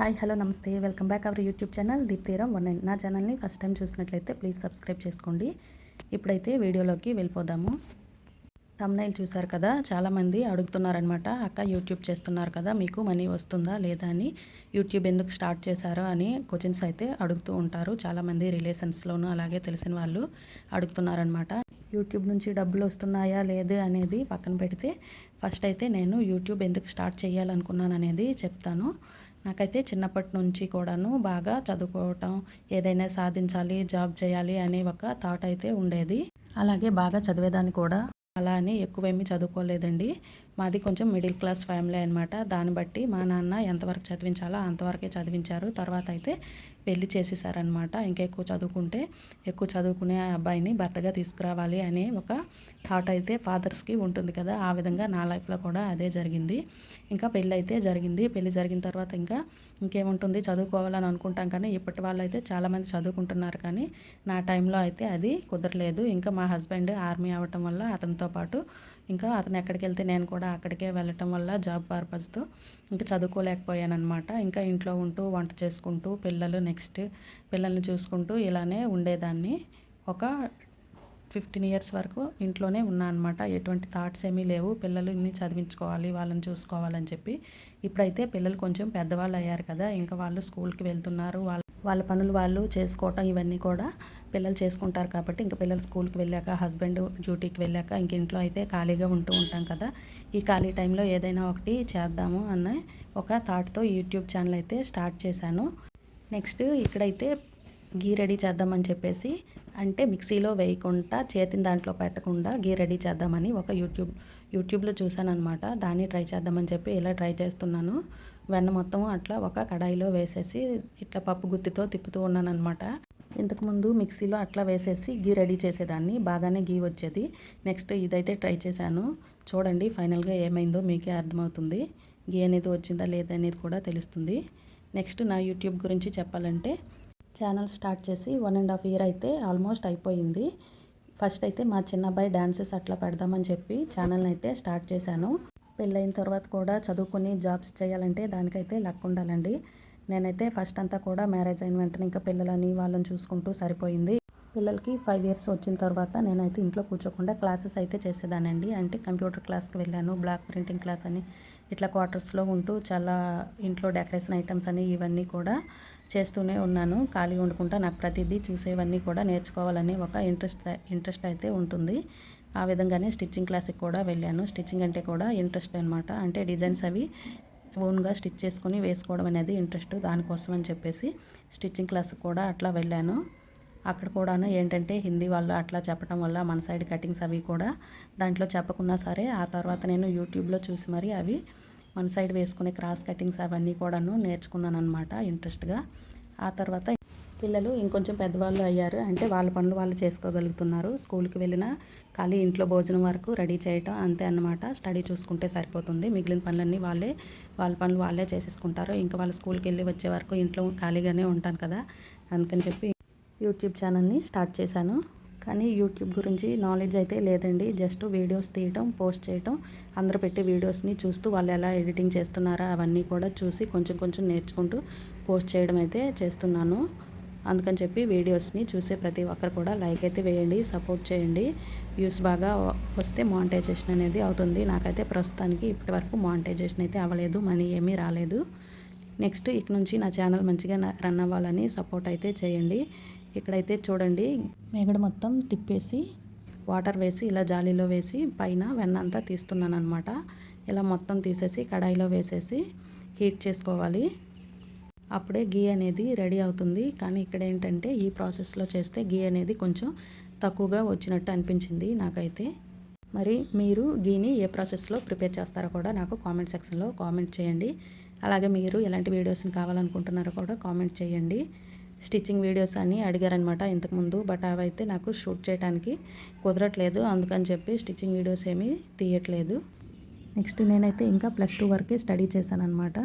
Hi hello నమస్తే. Welcome back our YouTube channel దీప్తీరం one నా ఛానల్ని ఫస్ట్ టైం చూసినట్లయితే ప్లీజ్ సబ్స్క్రైబ్ చేసుకోండి. ఇప్పుడైతే వీడియోలోకి వెళ్ళిపోదాము. తమ్నైల్ చూశారు కదా చాలామంది అడుగుతున్నారనమాట అక్క యూట్యూబ్ చేస్తున్నారు కదా మీకు మనీ వస్తుందా లేదా అని యూట్యూబ్ ఎందుకు స్టార్ట్ చేశారో? అని క్వశ్చన్స్ అయితే అడుగుతూ ఉంటారు. చాలామంది రిలేషన్స్లోనూ అలాగే తెలిసిన వాళ్ళు అడుగుతున్నారనమాట యూట్యూబ్ నుంచి డబ్బులు వస్తున్నాయా లేదు? అనేది పక్కన పెడితే ఫస్ట్ అయితే నేను యూట్యూబ్ ఎందుకు స్టార్ట్ చేయాలనుకున్నాను అనేది చెప్తాను. నాకైతే చిన్నప్పటి నుంచి కూడాను బాగా చదువుకోవటం ఏదైనా సాధించాలి జాబ్ చేయాలి అనే ఒక థాట్ అయితే ఉండేది. అలాగే బాగా చదివేదాన్ని కూడా. అలా అని ఎక్కువేమీ చదువుకోలేదండి. మాది కొంచెం మిడిల్ క్లాస్ ఫ్యామిలీ అనమాట దాన్ని బట్టి మా నాన్న ఎంతవరకు చదివించాలో అంతవరకే చదివించారు. తర్వాత అయితే పెళ్ళి చేసేసారనమాట ఇంకా ఎక్కువ చదువుకుంటే ఎక్కువ చదువుకునే అబ్బాయిని భర్తగా తీసుకురావాలి అనే ఒక థాట్ అయితే ఫాదర్స్కి ఉంటుంది కదా. ఆ విధంగా నా లైఫ్లో కూడా అదే జరిగింది. ఇంకా పెళ్ళి అయితే జరిగింది. పెళ్ళి జరిగిన తర్వాత ఇంకా ఇంకేముంటుంది? చదువుకోవాలని అనుకుంటాం కానీ ఇప్పటి వాళ్ళు అయితే చాలామంది చదువుకుంటున్నారు కానీ నా టైంలో అయితే అది కుదరలేదు. ఇంకా మా హస్బెండ్ ఆర్మీ అవ్వటం వల్ల అతనితో పాటు ఇంకా అతను ఎక్కడికి వెళ్తే నేను కూడా అక్కడికే వెళ్ళటం వల్ల జాబ్ పర్పస్తో ఇంకా చదువుకోలేకపోయాను అనమాట ఇంకా ఇంట్లో ఉంటూ వంట చేసుకుంటూ పిల్లలు నెక్స్ట్ పిల్లల్ని చూసుకుంటూ ఇలానే ఉండేదాన్ని. ఒక ఫిఫ్టీన్ ఇయర్స్ వరకు ఇంట్లోనే ఉన్నా అనమాట ఎటువంటి థాట్స్ ఏమీ లేవు. పిల్లలు ఇన్ని చదివించుకోవాలి వాళ్ళని చూసుకోవాలని చెప్పి. ఇప్పుడైతే పిల్లలు కొంచెం పెద్దవాళ్ళు అయ్యారు కదా. ఇంకా వాళ్ళు స్కూల్కి వెళ్తున్నారు. వాళ్ళ వాళ్ళ పనులు వాళ్ళు చేసుకోవటం ఇవన్నీ కూడా పిల్లలు చేసుకుంటారు కాబట్టి ఇంకా పిల్లలు స్కూల్కి వెళ్ళాక హస్బెండ్ డ్యూటీకి వెళ్ళాక ఇంక ఇంట్లో అయితే ఖాళీగా ఉంటూ ఉంటాం కదా. ఈ ఖాళీ టైంలో ఏదైనా ఒకటి చేద్దాము అన్న ఒక థాట్తో యూట్యూబ్ ఛానల్ అయితే స్టార్ట్ చేశాను. నెక్స్ట్ ఇక్కడైతే గీ రెడీ చేద్దామని చెప్పేసి అంటే మిక్సీలో వేయకుండా చేతిని దాంట్లో పెట్టకుండా గీ రెడీ చేద్దామని ఒక యూట్యూబ్ యూట్యూబ్లో చూశాను అనమాట దాన్ని ట్రై చేద్దామని చెప్పి ఇలా ట్రై చేస్తున్నాను. వెన్న మొత్తం అట్లా ఒక కడాయిలో వేసేసి ఇట్లా పప్పు గుత్తితో తిప్పుతూ ఉన్నాను అనమాట ఇంతకుముందు మిక్సీలో అట్లా వేసేసి గీ రెడీ చేసేదాన్ని. బాగానే గీ వచ్చేది. నెక్స్ట్ ఇదైతే ట్రై చేశాను. చూడండి ఫైనల్గా ఏమైందో మీకే అర్థమవుతుంది. గీ అనేది వచ్చిందా లేదా అనేది కూడా తెలుస్తుంది. నెక్స్ట్ నా యూట్యూబ్ గురించి చెప్పాలంటే ఛానల్ స్టార్ట్ చేసి వన్ అండ్ హాఫ్ ఇయర్ అయితే ఆల్మోస్ట్ అయిపోయింది. ఫస్ట్ అయితే మా చిన్నబ్బాయి డాన్సెస్ అట్లా పెడదామని చెప్పి ఛానల్ని అయితే స్టార్ట్ చేశాను. పెళ్ళైన తర్వాత కూడా చదువుకొని జాబ్స్ చేయాలంటే దానికైతే లక్ ఉండాలండి నేనైతే ఫస్ట్ అంతా కూడా మ్యారేజ్ అయిన వెంటనే ఇంకా పిల్లలని వాళ్ళని చూసుకుంటూ సరిపోయింది. పిల్లలకి ఫైవ్ ఇయర్స్ వచ్చిన తర్వాత నేనైతే ఇంట్లో కూర్చోకుండా క్లాసెస్ అయితే చేసేదానండి. అంటే కంప్యూటర్ క్లాస్కి వెళ్ళాను బ్లాక్ ప్రింటింగ్ క్లాస్ అని ఇట్లా క్వార్టర్స్లో ఉంటూ చాలా ఇంట్లో డెకరేషన్ ఐటమ్స్ అని ఇవన్నీ కూడా చేస్తూనే ఉన్నాను. ఖాళీ ఉండకుండా నాకు ప్రతిదీ చూసేవన్నీ కూడా నేర్చుకోవాలని ఒక ఇంట్రెస్ట్ ఇంట్రెస్ట్ అయితే ఉంటుంది. ఆ విధంగానే స్టిచ్చింగ్ క్లాస్కి కూడా వెళ్ళాను. స్టిచ్చింగ్ అంటే కూడా ఇంట్రెస్ట్ అనమాట అంటే డిజైన్స్ అవి ఓన్గా స్టిచ్ చేసుకొని వేసుకోవడం అనేది ఇంట్రెస్ట్ దానికోసం అని చెప్పేసి స్టిచ్చింగ్ క్లాస్కి కూడా అట్లా వెళ్ళాను. అక్కడ కూడాను ఏంటంటే హిందీ వాళ్ళు అట్లా చెప్పడం వల్ల మన సైడ్ కటింగ్స్ అవి కూడా దాంట్లో చెప్పకున్నా సరే ఆ తర్వాత నేను యూట్యూబ్లో చూసి మరి అవి మన సైడ్ వేసుకునే క్రాస్ కటింగ్స్ అవన్నీ కూడాను నేర్చుకున్నాను అనమాట ఇంట్రెస్ట్గా. ఆ తర్వాత పిల్లలు ఇంకొంచెం పెద్దవాళ్ళు అయ్యారు. అంటే వాళ్ళ పనులు వాళ్ళు చేసుకోగలుగుతున్నారు. స్కూల్కి వెళ్ళిన ఖాళీ ఇంట్లో భోజనం వరకు రెడీ చేయటం అంతే అన్నమాట. స్టడీ చూసుకుంటే సరిపోతుంది. మిగిలిన పనులన్నీ వాళ్ళే వాళ్ళ పనులు వాళ్ళే చేసేసుకుంటారు. ఇంకా వాళ్ళ స్కూల్కి వెళ్ళి వచ్చే వరకు ఇంట్లో ఖాళీగానే ఉంటాను కదా. అందుకని చెప్పి యూట్యూబ్ ఛానల్ని స్టార్ట్ చేశాను. కానీ యూట్యూబ్ గురించి నాలెడ్జ్ అయితే లేదండి. జస్ట్ వీడియోస్ తీయటం పోస్ట్ చేయటం అందరు పెట్టే వీడియోస్ని చూస్తూ వాళ్ళు ఎలా ఎడిటింగ్ చేస్తున్నారా అవన్నీ కూడా చూసి కొంచెం కొంచెం నేర్చుకుంటూ పోస్ట్ చేయడం అయితే చేస్తున్నాను. అందుకని చెప్పి వీడియోస్ని చూసే ప్రతి ఒక్కరు కూడా లైక్ అయితే వేయండి సపోర్ట్ చేయండి. వ్యూస్ బాగా వస్తే మానిటైజేషన్ అనేది అవుతుంది. నాకైతే ప్రస్తుతానికి ఇప్పటి వరకు మానిటైజేషన్ అయితే అవ్వలేదు మనీ ఏమీ రాలేదు. నెక్స్ట్ ఇక నుంచి నా ఛానల్ మంచిగా రన్ అవ్వాలని సపోర్ట్ అయితే చేయండి. ఇక్కడైతే చూడండి మేగడు మొత్తం తిప్పేసి వాటర్ వేసి ఇలా జాలీలో వేసి పైన వెన్న అంతా తీస్తున్నాను అనమాట ఇలా మొత్తం తీసేసి కడాయిలో వేసేసి హీట్ చేసుకోవాలి. అప్పుడే గీ అనేది రెడీ అవుతుంది. కానీ ఇక్కడ ఏంటంటే ఈ ప్రాసెస్లో చేస్తే గీ అనేది కొంచెం తక్కువగా వచ్చినట్టు అనిపించింది నాకైతే. మరి మీరు గీని ఏ ప్రాసెస్లో ప్రిపేర్ చేస్తారో కూడా నాకు కామెంట్ సెక్షన్లో కామెంట్ చేయండి. అలాగే మీరు ఎలాంటి వీడియోస్ని కావాలనుకుంటున్నారో కూడా కామెంట్ చేయండి. స్టిచ్చింగ్ వీడియోస్ అని అడిగారనమాట ఇంతకుముందు బట్ అవైతే నాకు షూట్ చేయడానికి కుదరట్లేదు. అందుకని చెప్పి స్టిచ్చింగ్ వీడియోస్ ఏమీ తీయట్లేదు. నెక్స్ట్ నేనైతే ఇంకా ప్లస్ టూ వరకే స్టడీ చేశాను అనమాట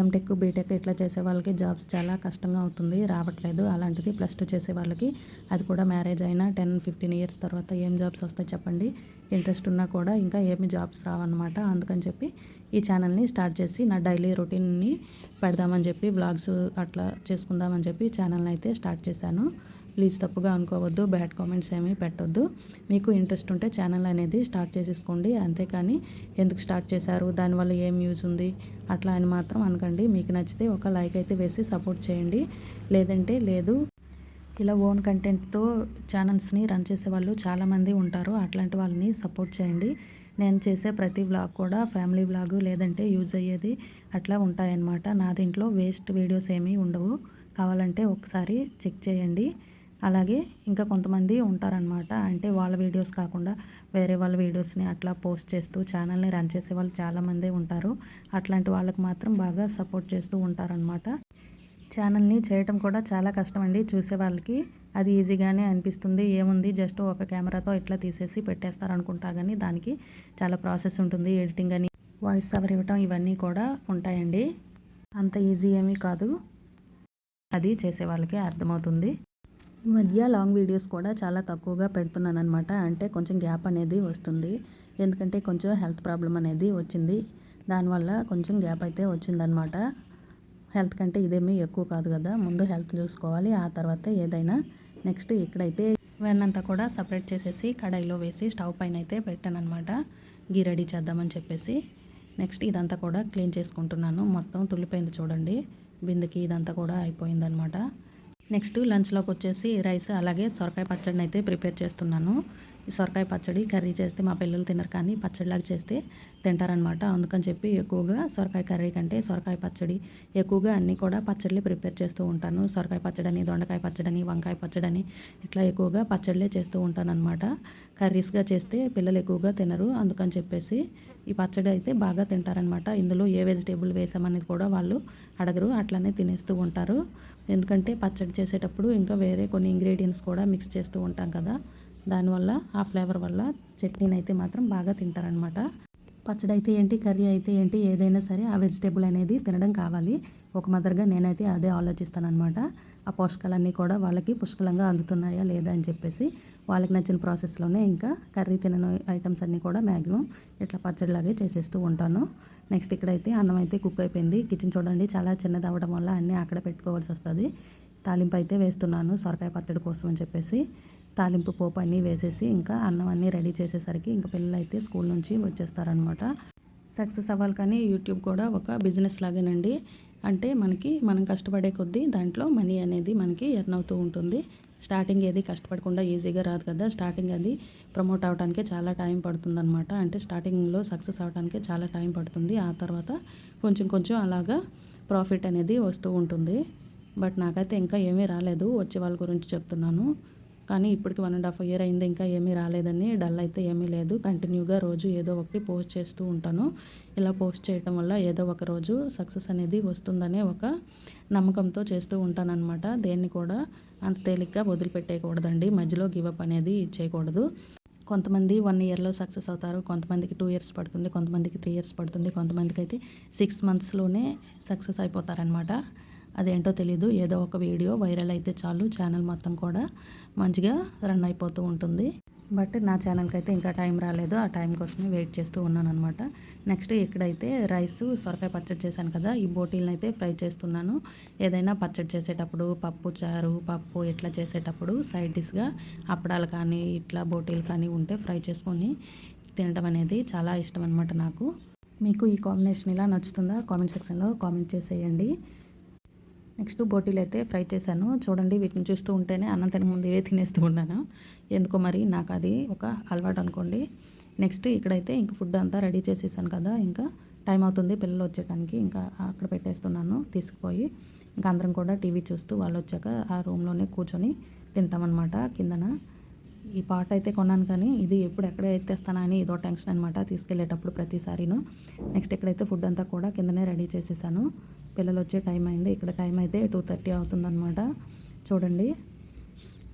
ఎంటెక్ బీటెక్ ఇట్లా చేసే వాళ్ళకి జాబ్స్ చాలా కష్టంగా అవుతుంది రావట్లేదు. అలాంటిది ప్లస్ టూ చేసే వాళ్ళకి అది కూడా మ్యారేజ్ అయినా టెన్ ఫిఫ్టీన్ ఇయర్స్ తర్వాత ఏం జాబ్స్ వస్తాయి చెప్పండి. ఇంట్రెస్ట్ ఉన్నా కూడా ఇంకా ఏమి జాబ్స్ రావన్నమాట. అందుకని చెప్పి ఈ ఛానల్ని స్టార్ట్ చేసి నా డైలీ రొటీన్ని పెడదామని చెప్పి వ్లాగ్స్ అట్లా చేసుకుందామని చెప్పి ఛానల్ని అయితే స్టార్ట్ చేశాను. ప్లీజ్ తప్పుగా అనుకోవద్దు బ్యాడ్ కామెంట్స్ ఏమీ పెట్టొద్దు. మీకు ఇంట్రెస్ట్ ఉంటే ఛానల్ అనేది స్టార్ట్ చేసేసుకోండి. అంతేకాని ఎందుకు స్టార్ట్ చేశారు దానివల్ల ఏం యూజ్ ఉంది అట్లా అని మాత్రం అనకండి. మీకు నచ్చితే ఒక లైక్ అయితే వేసి సపోర్ట్ చేయండి. లేదంటే లేదు. ఇలా ఓన్ కంటెంట్తో ఛానల్స్ని రన్ చేసే వాళ్ళు చాలామంది ఉంటారు. అట్లాంటి వాళ్ళని సపోర్ట్ చేయండి. నేను చేసే ప్రతి వ్లాగ్ కూడా ఫ్యామిలీ వ్లాగ్ లేదంటే యూజ్ అయ్యేది అట్లా ఉంటాయన్నమాట. నా దీంట్లో వేస్ట్ వీడియోస్ ఏమీ ఉండవు. కావాలంటే ఒకసారి చెక్ చేయండి. అలాగే ఇంకా కొంతమంది ఉంటారనమాట అంటే వాళ్ళ వీడియోస్ కాకుండా వేరే వాళ్ళ వీడియోస్ని అట్లా పోస్ట్ చేస్తూ ఛానల్ని రన్ చేసే వాళ్ళు చాలామంది ఉంటారు. అట్లాంటి వాళ్ళకి మాత్రం బాగా సపోర్ట్ చేస్తూ ఉంటారనమాట ఛానల్ని చేయటం కూడా చాలా కష్టం అండి చూసే వాళ్ళకి. అది ఈజీగానే అనిపిస్తుంది. ఏముంది? జస్ట్ ఒక కెమెరాతో ఇట్లా తీసేసి పెట్టేస్తారనుకుంటా కానీ దానికి చాలా ప్రాసెస్ ఉంటుంది. ఎడిటింగ్ అని వాయిస్ ఓవర్ ఇవ్వటం ఇవన్నీ కూడా ఉంటాయండి. అంత ఈజీ ఏమీ కాదు. అది చేసే వాళ్ళకి అర్థమవుతుంది. ఈ మధ్య లాంగ్ వీడియోస్ కూడా చాలా తక్కువగా పెడుతున్నాను అనమాట అంటే కొంచెం గ్యాప్ అనేది వస్తుంది. ఎందుకంటే కొంచెం హెల్త్ ప్రాబ్లం అనేది వచ్చింది. దానివల్ల కొంచెం గ్యాప్ అయితే వచ్చిందనమాట హెల్త్ కంటే ఇదేమీ ఎక్కువ కాదు కదా. ముందు హెల్త్ చూసుకోవాలి. ఆ తర్వాత ఏదైనా నెక్స్ట్ ఇక్కడైతే వెన్నంతా కూడా సపరేట్ చేసేసి కడాయిలో వేసి స్టవ్ పైన అయితే పెట్టాను అనమాట గీ రెడీ చేద్దామని చెప్పేసి నెక్స్ట్ ఇదంతా కూడా క్లీన్ చేసుకుంటున్నాను. మొత్తం తుల్లిపోయింది చూడండి. బిందెకి ఇదంతా కూడా అయిపోయిందనమాట నెక్స్ట్ లంచ్లోకి వచ్చేసి రైస్ అలాగే సొరకాయ పచ్చడిని అయితే ప్రిపేర్ చేస్తున్నాను. ఈ సొరకాయ పచ్చడి కర్రీ చేస్తే మా పిల్లలు తినరు కానీ పచ్చడిలాగా చేస్తే తింటారనమాట అందుకని చెప్పి ఎక్కువగా సొరకాయ కర్రీ కంటే సొరకాయ పచ్చడి ఎక్కువగా అన్నీ కూడా పచ్చడిలే ప్రిపేర్ చేస్తూ ఉంటాను. సొరకాయ పచ్చడని దొండకాయ పచ్చడని వంకాయ పచ్చడని ఇట్లా ఎక్కువగా పచ్చడిలే చేస్తూ ఉంటాను అనమాట కర్రీస్గా చేస్తే పిల్లలు ఎక్కువగా తినరు. అందుకని చెప్పేసి ఈ పచ్చడి అయితే బాగా తింటారనమాట ఇందులో ఏ వెజిటేబుల్ వేసామనేది కూడా వాళ్ళు అడగరు. అట్లనే తినేస్తూ ఉంటారు. ఎందుకంటే పచ్చడి చేసేటప్పుడు ఇంకా వేరే కొన్ని ఇంగ్రీడియంట్స్ కూడా మిక్స్ చేస్తూ ఉంటాం కదా. దానివల్ల ఆ ఫ్లేవర్ వల్ల చట్నీని అయితే మాత్రం బాగా తింటారనమాట పచ్చడి అయితే ఏంటి కర్రీ అయితే ఏంటి ఏదైనా సరే ఆ వెజిటేబుల్ అనేది తినడం కావాలి. ఒక మదర్గా నేనైతే అదే ఆలోచిస్తానమాట ఆ పోషకాలన్నీ కూడా వాళ్ళకి పుష్కలంగా అందుతున్నాయా లేదా అని చెప్పేసి వాళ్ళకి నచ్చిన ప్రాసెస్లోనే ఇంకా కర్రీ తినని ఐటమ్స్ అన్నీ కూడా మ్యాక్సిమం ఇట్లా పచ్చడిలాగే చేసేస్తూ ఉంటాను. నెక్స్ట్ ఇక్కడైతే అన్నం అయితే కుక్ అయిపోయింది. కిచెన్ చూడండి చాలా చిన్నది అవ్వడం వల్ల అన్నీ అక్కడ పెట్టుకోవాల్సి వస్తుంది. తాలింపు అయితే వేస్తున్నాను సొరకాయ పచ్చడి కోసం అని చెప్పేసి. తాలింపు పోపు అన్నీ వేసేసి ఇంకా అన్నం అన్నీ రెడీ చేసేసరికి ఇంకా పిల్లలు అయితే స్కూల్ నుంచి వచ్చేస్తారనమాట సక్సెస్ అవ్వాలి కానీ యూట్యూబ్ కూడా ఒక బిజినెస్ లాగేనండి. అంటే మనకి మనం కష్టపడే కొద్దీ దాంట్లో మనీ అనేది మనకి ఎర్న్ అవుతూ ఉంటుంది. స్టార్టింగ్ ఏది కష్టపడకుండా ఈజీగా రాదు కదా. స్టార్టింగ్ అది ప్రమోట్ అవడానికి చాలా టైం పడుతుందనమాట అంటే స్టార్టింగ్లో సక్సెస్ అవడానికి చాలా టైం పడుతుంది. ఆ తర్వాత కొంచెం కొంచెం అలాగా ప్రాఫిట్ అనేది వస్తూ ఉంటుంది. బట్ నాకైతే ఇంకా ఏమీ రాలేదు. వచ్చే వాళ్ళ గురించి చెప్తున్నాను. కానీ ఇప్పటికి వన్ అండ్ హాఫ్ ఇయర్ అయింది ఇంకా ఏమీ రాలేదని డల్ అయితే ఏమీ లేదు. కంటిన్యూగా రోజు ఏదో ఒకటి పోస్ట్ చేస్తూ ఉంటాను. ఇలా పోస్ట్ చేయటం వల్ల ఏదో ఒక రోజు సక్సెస్ అనేది వస్తుందనే ఒక నమ్మకంతో చేస్తూ ఉంటానన్నమాట. దేన్ని కూడా అంత తేలిగ్గా వదిలిపెట్టేయకూడదండి. మధ్యలో గివప్ అనేది ఇచ్చేయకూడదు కొంతమంది వన్ ఇయర్లో సక్సెస్ అవుతారు కొంతమందికి టూ ఇయర్స్ పడుతుంది కొంతమందికి త్రీ ఇయర్స్ పడుతుంది కొంతమందికి అయితే సిక్స్ మంత్స్లోనే సక్సెస్ అయిపోతారనమాట అదేంటో తెలియదు ఏదో ఒక వీడియో వైరల్ అయితే చాలు. ఛానల్ మొత్తం కూడా మంచిగా రన్ అయిపోతూ ఉంటుంది. బట్ నా ఛానల్కి అయితే ఇంకా టైం రాలేదు. ఆ టైం కోసమే వెయిట్ చేస్తూ ఉన్నాను అనమాట నెక్స్ట్ ఇక్కడైతే రైస్ సొరకాయ పచ్చడి చేశాను కదా. ఈ బోటీలను అయితే ఫ్రై చేస్తున్నాను. ఏదైనా పచ్చడి చేసేటప్పుడు పప్పు చారు పప్పు ఇట్లా చేసేటప్పుడు సైడ్ డిష్గా అప్పడాలు కానీ ఇట్లా బోటీలు కానీ ఉంటే ఫ్రై చేసుకొని తినడం అనేది చాలా ఇష్టం అనమాట నాకు. మీకు ఈ కాంబినేషన్ ఇలా నచ్చుతుందా? కామెంట్ సెక్షన్లో కామెంట్ చేసేయండి. నెక్స్ట్ బోటీలు అయితే ఫ్రై చేశాను. చూడండి వీటిని చూస్తూ ఉంటేనే అన్నం తిన ముందు ఇవే తినేస్తూ ఉన్నాను. ఎందుకో మరి నాకు అది ఒక అలవాటు అనుకోండి. నెక్స్ట్ ఇక్కడైతే ఇంక ఫుడ్ అంతా రెడీ చేసేసాను కదా ఇంకా టైం అవుతుంది పిల్లలు వచ్చేటానికి ఇంకా అక్కడ పెట్టేస్తున్నాను తీసుకుపోయి. ఇంకా అందరం కూడా టీవీ చూస్తూ వాళ్ళు వచ్చాక ఆ రూమ్లోనే కూర్చొని తింటామన్నమాట. కిందన ఈ పాట అయితే కొన్నాను కానీ ఇది ఎప్పుడు ఎక్కడ ఎత్తేస్తానా అని ఇదో టెన్షన్ అనమాట తీసుకెళ్ళేటప్పుడు ప్రతిసారిను. నెక్స్ట్ ఇక్కడైతే ఫుడ్ అంతా కూడా కిందనే రెడీ చేసేసాను. పిల్లలు వచ్చే టైం అయింది. ఇక్కడ టైం అయితే టూ థర్టీ అవుతుందన్నమాట. చూడండి.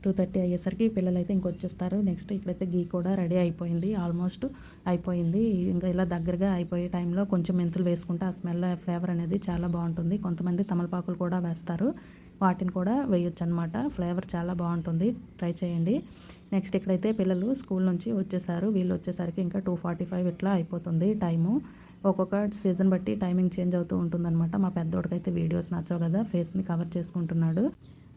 టూ థర్టీ అయ్యేసరికి పిల్లలు అయితే ఇంకొచ్చేస్తారు. నెక్స్ట్ ఇక్కడైతే గీ కూడా రెడీ అయిపోయింది. ఆల్మోస్ట్ అయిపోయింది. ఇంకా ఇలా దగ్గరగా అయిపోయే టైంలో కొంచెం మెంతులు వేసుకుంటే ఆ స్మెల్ ఫ్లేవర్ అనేది చాలా బాగుంటుంది. కొంతమంది తమలపాకులు కూడా వేస్తారు. వాటిని కూడా వేయొచ్చు అనమాట ఫ్లేవర్ చాలా బాగుంటుంది. ట్రై చేయండి. నెక్స్ట్ ఇక్కడైతే పిల్లలు స్కూల్ నుంచి వచ్చేసారు. వీళ్ళు వచ్చేసరికి ఇంకా టూ ఫార్టీ ఫైవ్ ఇట్లా అయిపోతుంది టైము. ఒక్కొక్క సీజన్ బట్టి టైమింగ్ చేంజ్ అవుతూ ఉంటుందన్నమాట. మా పెద్దోడికైతే వీడియోస్ నచ్చవు కదా ఫేస్ని కవర్ చేసుకుంటున్నాడు.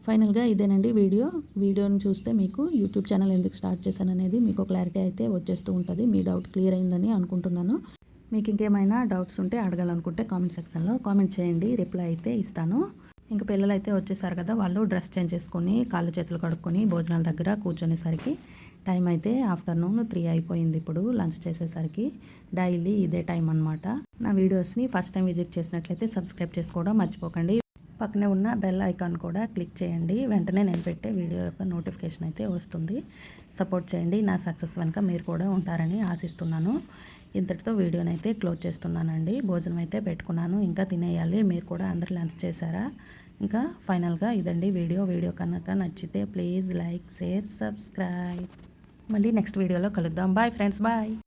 ఫైనల్గా ఇదేనండి వీడియో. వీడియోని చూస్తే మీకు యూట్యూబ్ ఛానల్ ఎందుకు స్టార్ట్ చేశాను అనేది మీకు క్లారిటీ అయితే వచ్చేస్తూ ఉంటుంది. మీ డౌట్ క్లియర్ అయిందని అనుకుంటున్నాను. మీకు ఇంకేమైనా డౌట్స్ ఉంటే అడగాలనుకుంటే కామెంట్ సెక్షన్లో కామెంట్ చేయండి. రిప్లై అయితే ఇస్తాను. ఇంకా పిల్లలు అయితే వచ్చేసారు కదా వాళ్ళు డ్రెస్ చేంజ్ చేసుకొని కాళ్ళు చేతులు కడుక్కొని భోజనాల దగ్గర కూర్చునేసరికి టైం అయితే ఆఫ్టర్నూన్ త్రీ అయిపోయింది ఇప్పుడు లంచ్ చేసేసరికి. డైలీ ఇదే టైం అనమాట నా వీడియోస్ని ఫస్ట్ టైం విజిట్ చేసినట్లయితే సబ్స్క్రైబ్ చేసుకోవడం మర్చిపోకండి. పక్కనే ఉన్న బెల్ ఐకాన్ కూడా క్లిక్ చేయండి. వెంటనే నేను పెట్టే వీడియో యొక్క నోటిఫికేషన్ అయితే వస్తుంది. సపోర్ట్ చేయండి. నా సక్సెస్ వెనుక మీరు కూడా ఉంటారని ఆశిస్తున్నాను. ఇంతటితో వీడియోని అయితే క్లోజ్ చేస్తున్నానండి. భోజనం అయితే పెట్టుకున్నాను. ఇంకా తినేయాలి. మీరు కూడా అందరు లంచ్ చేశారా? ఇంకా ఫైనల్గా ఇదండి వీడియో. వీడియో కనుక నచ్చితే ప్లీజ్ లైక్ షేర్ సబ్స్క్రైబ్. మళ్ళీ నెక్స్ట్ వీడియోలో కలుద్దాం. Bye friends bye